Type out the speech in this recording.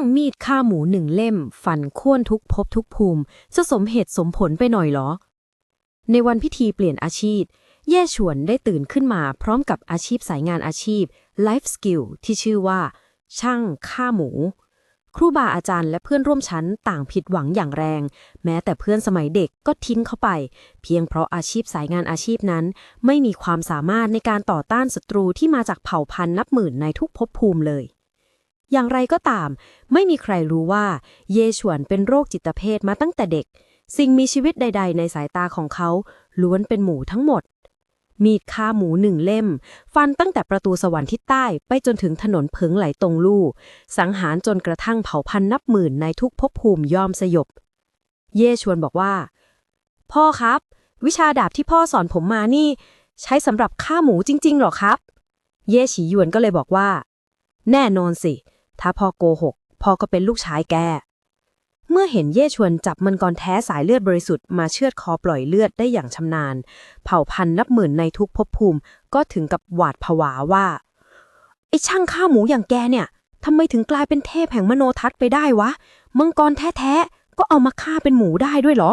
างมีดฆ่าหมูหนึ่งเล่ม ฟันข้วนทุกภพทุกภูมิ จะสมเหตุสมผลไปหน่อยเหรอ ในวันพิธีเปลี่ยนอาชีพแย่ฉวนได้ตื่นขึ้นมาพร้อมกับอาชีพสายงานอาชีพ Life Skill ที่ชื่อว่า ช่างฆ่าหมู ครูบาอาจารย์และเพื่อนร่วมชั้นต่างผิดหวังอย่างแรง แม้แต่เพื่อนสมัยเด็กก็ทิ้งเขาไป เพียงเพราะอาชีพสายงานอาชีพนั้น ไม่มีความสามารถในการต่อต้านศัตรูที่มาจากเผ่าพันธุ์นับหมื่นในทุกภพภูมิเลย อย่างไรก็ตาม ไม่มีใครรู้ว่า เยฉวนเป็นโรคจิตเภทมาตั้งแต่เด็ก สิ่งมีชีวิตใด ๆ ในสายตาของเขาล้วนเป็นหมูทั้งหมด มีดฆ่าหมูหนึ่งเล่ม ฟันตั้งแต่ประตูสวรรค์ทิศใต้ไปจนถึงถนนเพิงไหลตรงลู่ สังหารจนกระทั่งเผาพันนับหมื่นในทุกภพภูมิยอมสยบ เยชวนบอกว่า พ่อครับ วิชาดาบที่พ่อสอนผมมานี่ ใช้สำหรับฆ่าหมูจริงๆหรอครับ เย่ฉีหยวนก็เลยบอกว่า แน่นอนสิ ถ้าพ่อโกหก พ่อก็เป็นลูกชายแก เมื่อเห็นเย่ชวนจับมังกรแท้สายเลือดบริสุทธิ์มาเชือดคอปล่อยเลือดได้อย่างชำนาญ เผ่าพันธุ์นับหมื่นในทุกภพภูมิ ก็ถึงกับหวาดผวาว่าไอ้ช่างฆ่าหมูอย่างแกเนี่ยทำไมถึงกลายเป็นเทพแห่งมโนทัศน์ไปได้วะ มังกรแท้ๆ ก็เอามาฆ่าเป็นหมูได้ด้วยเหรอ